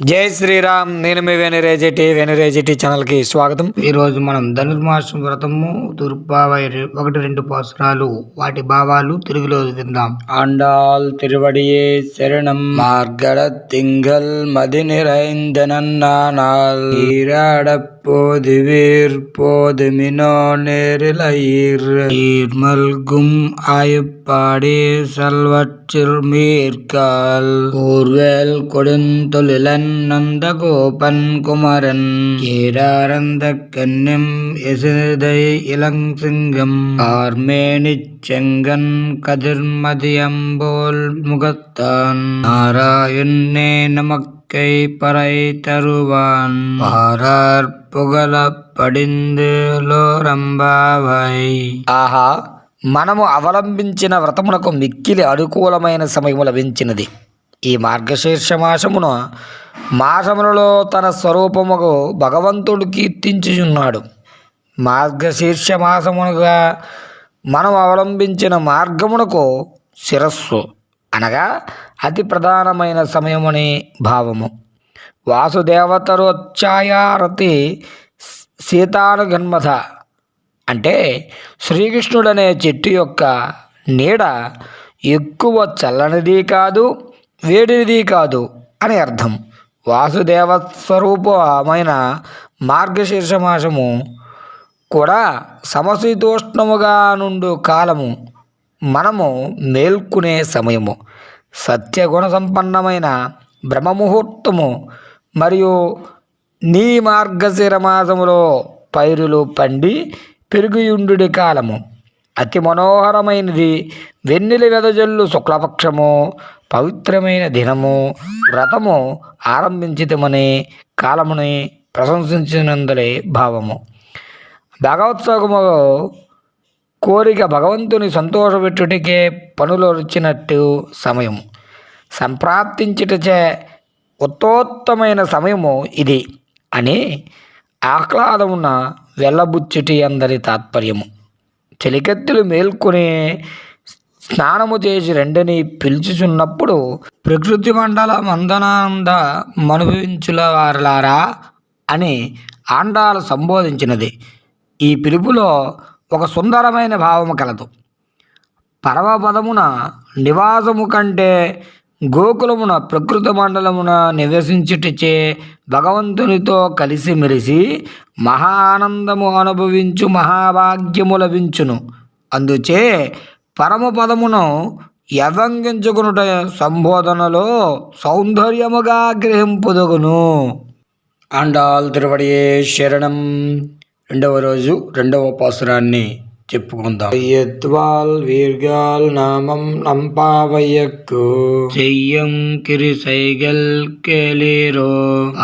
జై శ్రీరామ్ నేను మీ వెనరేజటి వెనురేజిటి ఛానల్కి స్వాగతం. ఈరోజు మనం ధనుర్మాసం వ్రతము దుర్భావై ఒకటి రెండు పాసురాలు వాటి భావాలు తెలుగులో విందాం ఆండాల్ తిరువడియే శరణం మార్గడ తింగల్ మది நீராடப்போது வீர் போது மினோ நேரிலயிர் நீர்மல்கும் ஆயுப்பாடி செல்வற்றில் மீர்கால். கூர்வேல் கொடுந்தொழிலன் நந்த கோபன் குமரன். ஏராரந்த கன்னிம் எசிதை இளங்கிங்கம் ஆர்மேனிச் செங்கன் கதிர்மதியம்போல் முகத்தான். நாராயணே நமக்கு பறை தருவான் பாரார் புகழ படிந்து லோரம்பாவை ఆహా మనము అవలంబించిన వ్రతమునకు మిక్కిలి అనుకూలమైన సమయము లభించినది ఈ మార్గశీర్ష మాసమున మాసములలో తన స్వరూపముకు భగవంతుడు కీర్తించుచున్నాడు మార్గశీర్ష మాసమునగా మనం అవలంబించిన మార్గమునకు శిరస్సు అనగా అతి ప్రధానమైన సమయమని భావము. వాసుదేవతరోచ్చాయారతి సీతానుగన్మథ అంటే శ్రీకృష్ణుడనే చెట్టు యొక్క నీడ ఎక్కువ చల్లనిది కాదు వేడినిది కాదు అని అర్థం. వాసుదేవ స్వరూపమైన మార్గశీర్షమాసము కూడా సమశీతోష్ణముగా నుండు కాలము మనము మేల్కొనే సమయము. సత్యగుణ సంపన్నమైన బ్రహ్మముహూర్తము మరియు నీ మార్గశిర మాసములో పైరులు పండి పెరుగుయుండు కాలము. అతి మనోహరమైనది వెన్నెల వెదజల్లు శుక్లపక్షము పవిత్రమైన దినము వ్రతము ఆరంభించితమని కాలముని ప్రశంసించినందులే భావము. భగవత్సవము కోరిక భగవంతుని సంతోషపెట్టుటికే పనులు వచ్చినట్టు సమయం. సంప్రాప్తించుటచే ఉత్తోత్తమైన సమయము ఇది అని ఆహ్లాదమున వెళ్ళబుచ్చుటి అందరి తాత్పర్యము. చెలికెత్తులు మేల్కొని స్నానము చేసి రెండని పిలుచుచున్నప్పుడు ప్రకృతి మండల మందనానంద మనుభవించుల వారలారా అని ఆండాలు సంబోధించినది. ఈ పిలుపులో ఒక సుందరమైన భావము కలదు. పరమపదమున నివాసము కంటే గోకులమున ప్రకృతి మండలమున నివసించుటచే భగవంతునితో కలిసిమెలిసి మహా ఆనందము అనుభవించు మహాభాగ్యము లభించును. అందుచే పరమపదమును యవంగించుకునుట సంబోధనలో సౌందర్యముగా గ్రహింపుదగును. అండాల్ తిరువడియే శరణం. రెండవ రోజు రెండవ పాసురాన్ని చెప్పుకుందాం యత్వాల్ వీర్గాల్ నామం నంపావయ్యక్కు செய்யும் கிருசைகள் கேளீரோ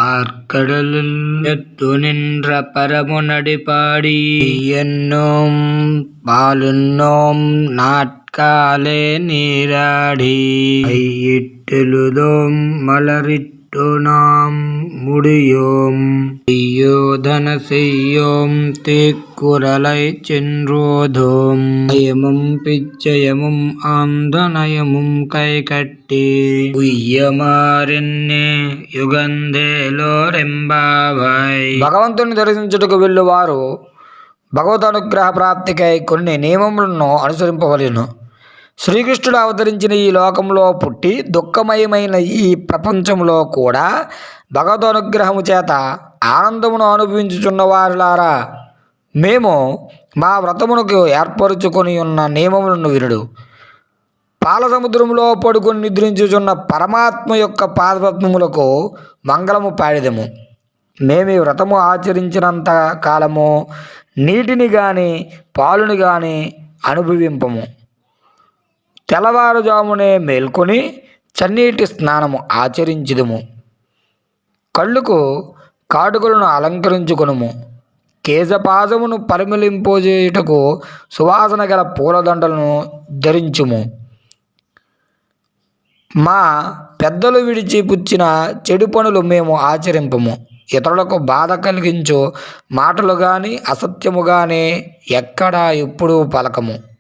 ஆர்க்கடலில் எத்து நின்ற பரமுனடி பாடி என்னும் பாலுன்னோம் நாட்காலே நீராடி ஐயிட்டெழுதோம் மலரிட்டு நாம் முடியோம் ஐயோதன செய்யோம் தேக்குரலை சென்றோதோம் அயமும் பிச்சயமும் ஆந்தனயமும் கை கட்டி ఉయ్యమారిన్నే యుగంధేలో రెంబావై భగవంతుని దర్శించుటకు వెళ్ళువారు భగవద్ అనుగ్రహ ప్రాప్తికై కొన్ని నియమములను అనుసరింపవలెను శ్రీకృష్ణుడు అవతరించిన ఈ లోకంలో పుట్టి దుఃఖమయమైన ఈ ప్రపంచంలో కూడా భగవద్ అనుగ్రహము చేత ఆనందమును అనుభవించుచున్న వారులారా మేము మా వ్రతమునకు ఏర్పరుచుకొని ఉన్న నియమములను వినుడు. పాల సముద్రంలో పడుకొని నిద్రించుచున్న పరమాత్మ యొక్క పాదపద్మములకు మంగళము పాడిదము. మేము ఈ వ్రతము ఆచరించినంత కాలము నీటిని కానీ పాలుని కానీ అనుభవింపము. తెల్లవారుజామునే మేల్కొని చన్నీటి స్నానము ఆచరించుదుము. కళ్ళుకు కాటుకలను అలంకరించుకునుము. కేశపాదమును పరిమళింపోజేయుటకు సువాసన గల పూలదండలను ధరించుము. మా పెద్దలు విడిచి పుచ్చిన చెడు పనులు మేము ఆచరింపము. ఇతరులకు బాధ కలిగించు మాటలు కానీ అసత్యము కానీ ఎక్కడా ఎప్పుడూ పలకము.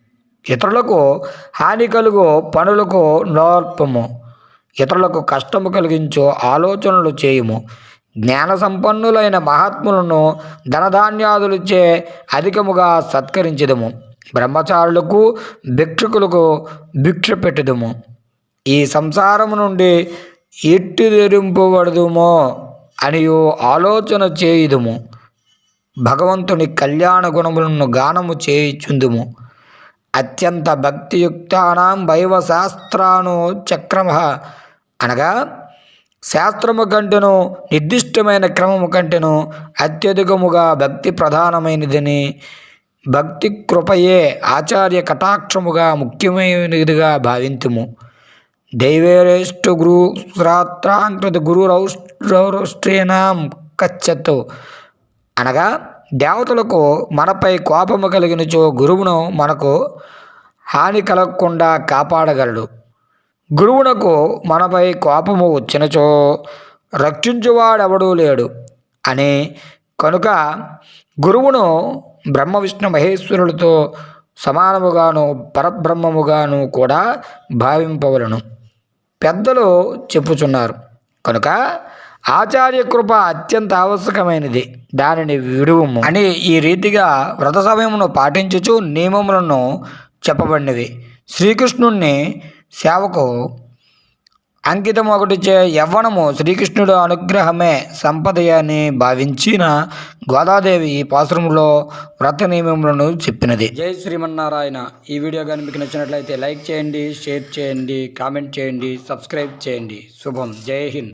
ఇతరులకు హాని కలుగు పనులకు నోర్పము. ఇతరులకు కష్టము కలిగించో ఆలోచనలు చేయుము. జ్ఞాన సంపన్నులైన మహాత్ములను ధనధాన్యాదులచే అధికముగా సత్కరించదము. బ్రహ్మచారులకు భిక్షుకులకు భిక్ష పెట్టదము. ఈ సంసారము నుండి ఎట్టిదెరింపబడదుమో అనియు ఆలోచన చేయుదుము. భగవంతుని కళ్యాణ గుణములను గానము చేయుచుందుము. అత్యంత భక్తియుక్తానాం వైవ శాస్త్రాను చక్రమ. అనగా శాస్త్రము కంటెను నిర్దిష్టమైన క్రమము కంటెను అత్యధికముగా భక్తి ప్రధానమైనదని భక్తి కృపయే ఆచార్య కటాక్షముగా ముఖ్యమైనదిగా భావింతుము. దైవేరేష్టు గురు శ్రాత్రాంకృత గురురౌష్ట్రేనాం కచ్చత్. అనగా దేవతలకు మనపై కోపము కలిగినచో గురువును మనకు హాని కలగకుండా కాపాడగలడు. గురువునకు మనపై కోపము వచ్చినచో రక్షించువాడెవడూ లేడు అని కనుక గురువును బ్రహ్మ విష్ణు మహేశ్వరులతో సమానముగాను పరబ్రహ్మముగాను కూడా భావింపవలను. పెద్దలు చెప్పుచున్నారు. కనుక ఆచార్య కృప అత్యంత ఆవశ్యకమైనది. దానిని విడువము. అని ఈ రీతిగా వ్రత సమయమును పాటించుచు నియమములను చెప్పబడినవి శ్రీకృష్ణుణ్ణి సేవకు అంకితం ఒకటి చే యవ్వనము శ్రీకృష్ణుడు అనుగ్రహమే సంపద అని భావించిన గోదాదేవి ఈ పాశ్రమంలో వ్రత నియమములను చెప్పినది. జై శ్రీమన్నారాయణ. ఈ వీడియో కానీ మీకు నచ్చినట్లయితే లైక్ చేయండి షేర్ చేయండి కామెంట్ చేయండి సబ్స్క్రైబ్ చేయండి. శుభం. జై హింద్.